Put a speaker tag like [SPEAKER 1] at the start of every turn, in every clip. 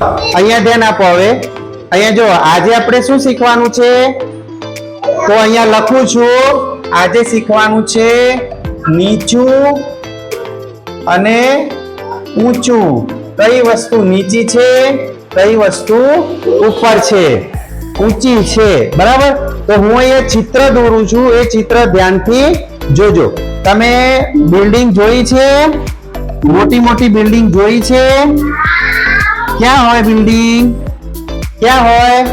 [SPEAKER 1] અહીંયા ધ્યાન આપો હવે. અહીંયા જો, આજે આપણે શું શીખવાનું છે? તો અહીંયા લખું છું, આજે શીખવાનું છે નીચું અને ઊંચું. કઈ વસ્તુ નીચી છે? કઈ વસ્તુ ઉપર છે? ઊંચી છે. બરાબર? તો હું અહીંયા ચિત્ર દોરું છું. એ ચિત્ર ધ્યાનથી જોજો. તમે બિલ્ડિંગ જોઈ છે? મોટી મોટી બિલ્ડિંગ જોઈ છે? ક્યાં હોય બિલ્ડિંગ ક્યાં હોય?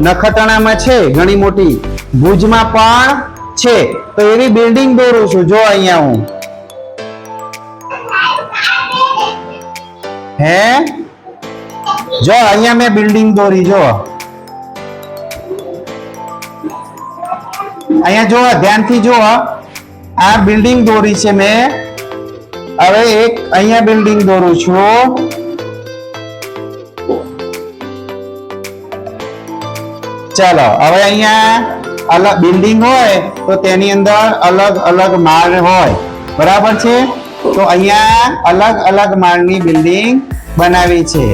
[SPEAKER 1] નખત્રાણામાં છે, ઘણી મોટી. ભુજમાં પણ છે. તો એવી બિલ્ડિંગ દોરું છું. જો અહીંયા હું. હે? જો, અહીંયા મેં બિલ્ડિંગ દોરી, જો. અહીંયા જો, ધ્યાનથી જો. આ બિલ્ડિંગ દોરી છે મેં. હવે એક અહીંયા બિલ્ડિંગ દોરું છું. ચાલો, હવે અહીંયા અલગ બિલ્ડિંગ હોય તો તેની અંદર અલગ અલગ માળ હોય. બરાબર છે? તો અહીંયા અલગ અલગ માળની બિલ્ડિંગ બનાવી છે.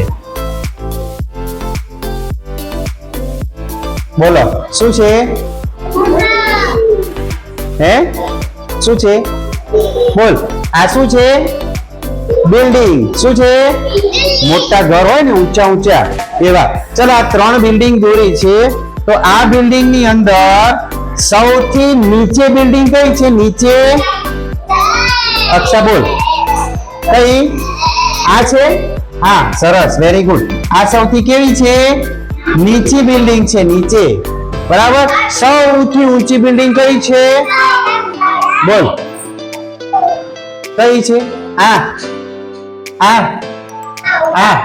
[SPEAKER 1] બોલો, શું છે? હે? શું છે? બોલ, આ શું છે? બિલ્ડિંગ શું છે? મોટા ઘર હોય ને ઊંચા ઊંચા, એવા. ચલો, આ ત્રણ બિલ્ડિંગ દોરી છે. તો આ બિલ્ડિંગની અંદર સૌથી નીચે બિલ્ડિંગ કઈ છે? નીચે અક્ષા બોલ. કઈ? આ છે? હા, સરસ વેરી ગુડ આ સૌથી કેવી છે? નીચી બિલ્ડિંગ છે, નીચે. બરાબર? સૌથી ઊંચી બિલ્ડિંગ કઈ છે? બોલ. કઈ છે? આ આ આ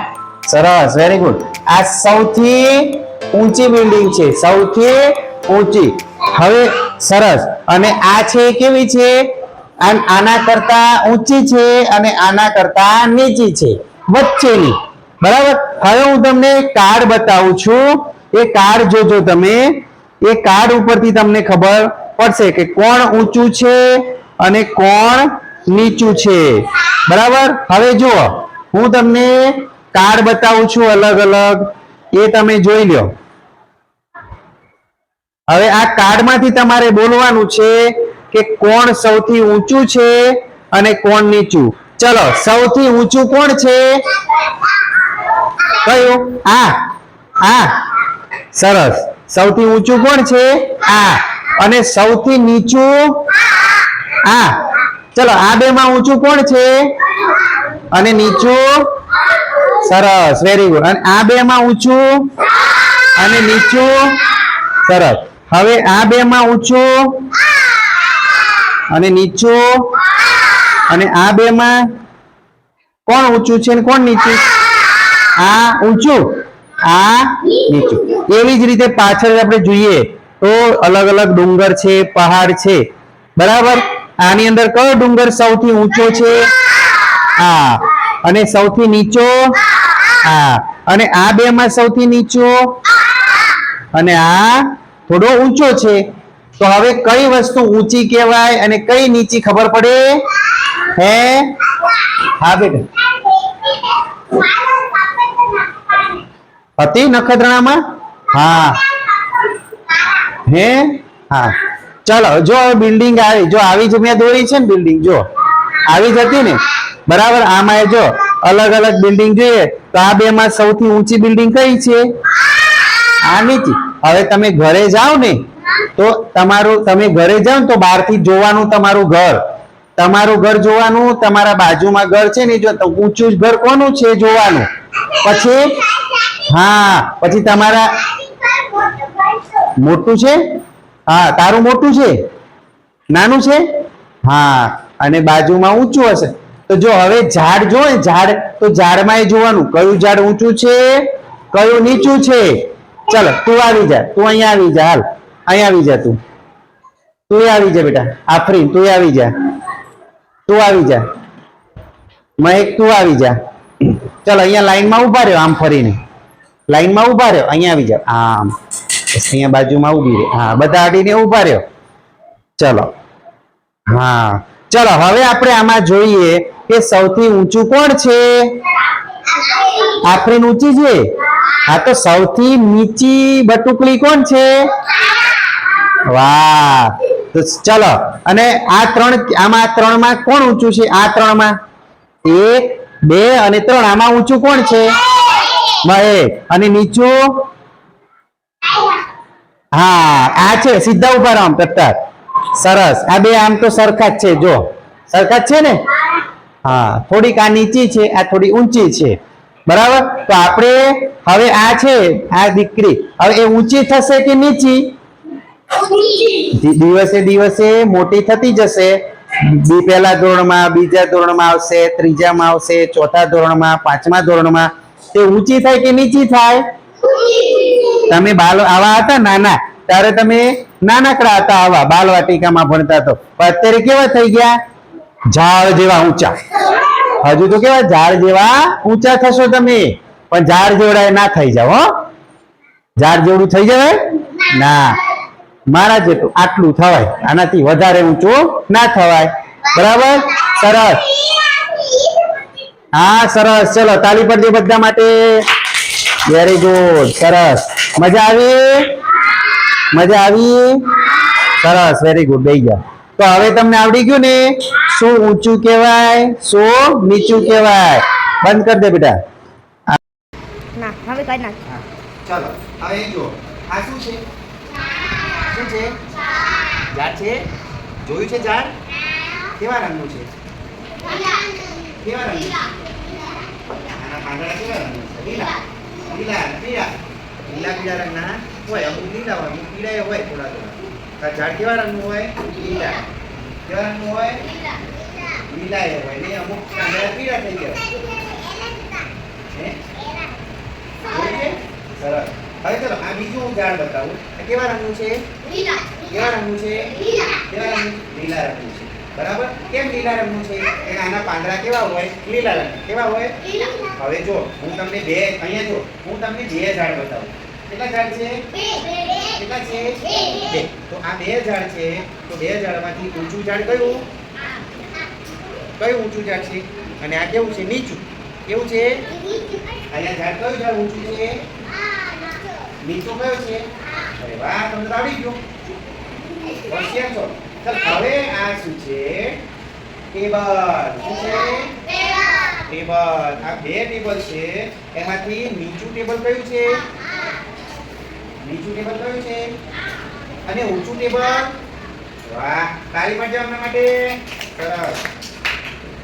[SPEAKER 1] સરસ વેરી ગુડ આ સૌથી ઊંચી બિલ્ડિંગ છે, સૌથી ઊંચી. હવે સરસ. અને આ છે કેવી છે? આન- કરતા ઊંચી છે અને આના કરતા નીચી છે. વચ્ચેની. બરાબર? હવે હું તમને કાર્ડ બતાવું છું. એ કાર્ડ જોજો તમે. એ કાર્ડ ઉપરથી તમને ખબર પડશે કે કોણ ઊંચું છે અને કોણ નીચું છે. બરાબર? હવે જુઓ. હું તમને કાર્ડ બતાવું છું અલગ અલગ એ તમે જોઈ લ્યો. હવે આ કાર્ડમાંથી તમારે બોલવાનું છે કે કોણ સૌથી ઊંચું છે અને કોણ નીચું. ચલો, સૌથી ઊંચું કોણ છે? કયું? આ. આ. સરસ. સૌથી ઊંચું કોણ છે? આ. અને સૌથી નીચું? આ. ચલો, આ બે માં ઊંચું કોણ છે? અને નીચું? સરસ વેરી ગુડ અને આ બે માં ઊંચું અને નીચું, સરસ. હવે આ બે માં ઊંચું અને નીચું, અને આ બે માં કોણ ઊંચું છે કોણ નીચું? આ ઊંચું, આ નીચું. એવી જ રીતે પાછળ આપણે જોઈએ તો અલગ અલગ ડુંગર છે, પહાડ છે. બરાબર? આની અંદર કયો ડુંગર સૌથી ઊંચો છે? આ. અને સૌથી નીચો આ અને આ બે માં સૌથી નીચો? અને આ થોડો ઊંચો છે. તો હવે કઈ વસ્તુ ઊંચી કહેવાય અને કઈ નીચી ખબર પડે? હે? હા, બેટા. હતી નખત્રાણામાં? હા. હે? હા. ચલો, જો બિલ્ડિંગ આવી, જો આવી જ મેં દોરી છે ને બિલ્ડિંગ, જો. આવી જ હતી ને? બરાબર, આમાં જો. અલગ અલગ બિલ્ડિંગ જોઈએ, તો આ બે માં સૌથી ઊંચી બિલ્ડિંગ કઈ છે? આ નીચી હવે તમે ઘરે જાઓ ને, તો તમારું, તમે ઘરે જાઓ તો બહારથી જોવાનું તમારું ઘર. તમારું ઘર જોવાનું, તમારા બાજુમાં ઘર છે ને, જો ઊંચું ઘર કોનું છે જોવાનું? પછી? હા, પછી તમારા મોટું છે? હા, તારું મોટું છે? નાનું છે? હા, અને બાજુમાં ઊંચું હશે. તો જો હવે ઝાડ જો ઝાડ, તો ઝાડમાં એ જોવાનું. કયું ઝાડ ઊંચું છે? કયું નીચું છે? ચાલો, તું આવી જા, તું અહીંયા આવી જા, હાલ. અહીંયા આવી જા તું. તું આવી જા બેટા, આફરીન, તું આવી જા. તું આવી જા. મહેક, તું આવી જા. ચાલો, અહીંયા લાઈનમાં ઊભા રહ્યો આમ ફરીને. લાઈનમાં ઊભા રહ્યો, અહીંયા આવી જાવ આમ. અહીંયા બાજુમાં ઊભી રહે. હા, બધા આડીને ઊભા રહ્યો. ચલો. હા. ચલો, હવે આપણે આમાં જોઈએ કે સૌથી ઊંચું કોણ છે?
[SPEAKER 2] આફરીન ઊંચી છે? હા, તો સૌથી નીચી બટુકલી કોણ છે? વાહ, તો ચલો, અને આ ત્રણ, આમાં ત્રણમાં કોણ ઊંચું છે? આ ત્રણમાં એક, બે અને ત્રણ, આમાં ઊંચું કોણ છે? અને નીચું? હા, આ છે, સીધા ઊભા રામ ટટ્ટાર સરસ. આ બે આમ તો સરખા જ છે, જો. સરખા જ છે ને? હા, થોડીક આ નીચી છે, આ થોડી ઊંચી છે. બરાબર? તો આપણે હવે આ છે, આ દીકરી. હવે એ ઊંચી થશે કે નીચી? દિવસે દિવસે મોટી થતી જશે. બી પહેલા ધોરણમાં, બીજા ધોરણમાં આવશે, ત્રીજામાં આવશે, ચોથા ધોરણમાં, પાંચમા ધોરણમાં. તે ઊંચી થાય કે નીચી થાય? તમે બાલ, આવા હતા નાના, ત્યારે તમે નાનકડા હતા આવા, બાલવાટિકામાં ભણતા તો. અત્યારે કેવા થઈ ગયા? ઝાડ જેવા ઊંચા. હજુ તો કેવા, ઝાડ જેવા ઊંચા થશો તમે. પણ ઝાડ જેવડા ના થઈ જાવ, હો. ઝાડ જેવડું થઈ જવાય? ના. મારા જેટલું, આટલું થવાય. આનાથી વધારે ઊંચું ના થવાય. બરાબર? સરસ. હા, સરસ. ચલો, તાલી પડજે બધા માટે. વેરી ગુડ સરસ. મજા આવી? મજા આવી? સરસ વેરી ગુડ બેહી ગયા. તો હવે તમને આવડી ગયું ને? શું ઊંચું કહેવાય? શું નીચું કહેવાય? બંધ કરી દે બેટા.
[SPEAKER 3] ના હવે કાઢ નાખ.
[SPEAKER 2] ચાલો હવે જો આ શું છે? શું છે? ઝાડ છે? જોયું છે ઝાડ? કેવા રંગનું છે? કેવા રંગનું આના પાંદડા કેવા રંગના છે? લીલા લીલા પીળા લીલા પીળા રંગના. હોય અમુક લીલા હોય અમુક પીળા હોય થોડા થોડા. ઝાડ કેવા રંગનું હોય? લીલા. કેવા રંગનું હોય? લીલા એ હોય. ને અમુક પાંદડા પીળા થઈ ગયા સરસ. હવે ચલો આ બીજું હું ઝાડ બતાવું. કેવા રંગનું છે? કેવા રંગનું છે? કેવા રંગનું લીલા રંગનું છે. બરાબર? કેમ લીલા રંગનું છે? એના આના પાંદડા કેવા હોય? લીલા રંગ કેવા હોય? હવે જો હું તમને બે અહીંયા જો હું તમને બે ઝાડ બતાવું. કેટલા ઝાડ છે? કેટલા છે? બે. તો આ બે ઝાડ છે તો બે ઝાડમાંથી ઊંચું ઝાડ કયું? કયું ઊંચું ઝાડ છે? અને આ કેવું છે? નીચું. કેવું છે? અહીંયા ઝાડ કયું ઝાડ ઊંચું છે? નીચું કયું છે? અરે વાહ તમને તો આવડી ગયું. હોશિયાર છો. ચાલ હવે આ શું છે? ટેબલ. શું છે? ટેબલ. આ બે ટેબલ છે. એમાંથી નીચું ટેબલ કયું છે? નીચું ટેબલ કયું છે? અને ઊંચું ટેબલ વાહ તારી માટે અમના માટે. સરસ.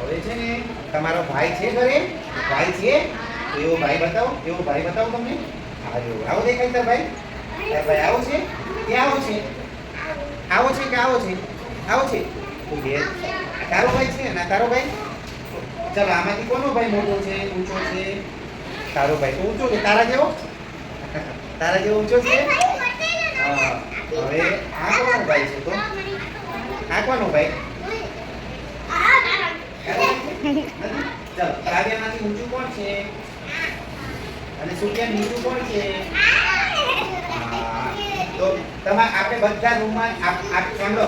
[SPEAKER 2] હવે છે ને, તમારો ભાઈ છે ઘરે? ભાઈ છે? એવો ભાઈ બતાવો, એવો ભાઈ બતાવો તમને. જો આવો દેખાય તાર ભાઈ. તાર ભાઈ આવો છે? કે આવો છે? આવો છે કે આવો છે? આવો છે? તો બે. તારો ભાઈ છે ના તારો ભાઈ? ચાલો, આમાંથી કોનો ભાઈ મોટો છે, ઊંચો છે? તારો ભાઈ તો ઊંચો છે. તારા જેવો? તારા જેવો ઊંચો છે? હા. હવે આ કોનો ભાઈ છે તો? આ કોનો ભાઈ? ચાલો કાવ્યમાંથી ઊંચું કોણ છે? અને સૂર્ય નીચું કોણ છે. તો તમા આપણે બધા રૂમમાં સાંભળો.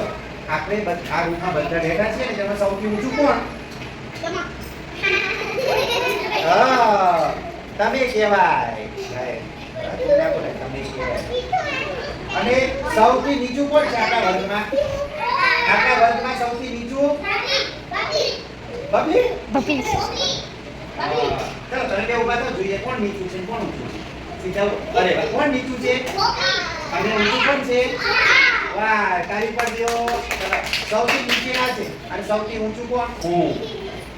[SPEAKER 2] આપણે આ રૂમમાં બધા બેઠા છીએ ને તેમાં સૌથી ઊંચું કોણ? હા તમે કહેવાય સાહેબ. તમે ના બોલાય, તમે કહેવાય અને સૌથી નીચું કોણ છે આખા વર્ગમાં? આખા વર્ગમાં સૌથી નીચું? બબલી?
[SPEAKER 3] બબલી.
[SPEAKER 2] ચાલો તમે બે ઊભા થાઓ જોઈએ. કોણ નીચું છે કોણ ઊંચું છે? સીધા અરે વાહ કોણ નીચું છે? અને ઊંચું કોણ છે? વાહ તારી પર દ્યો સૌથી નીચેના છે. અને સૌથી ઊંચું કોણ? હું.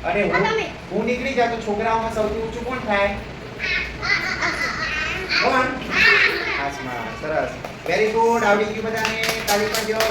[SPEAKER 2] અને હું. હું નીકળી જાઉં તો છોકરાઓમાં સૌથી ઊંચું કોણ થાય? કોણ? આસમાન સરસ. વેરી ગુડ આવડી ગયું બધાને? તાળી દ્યો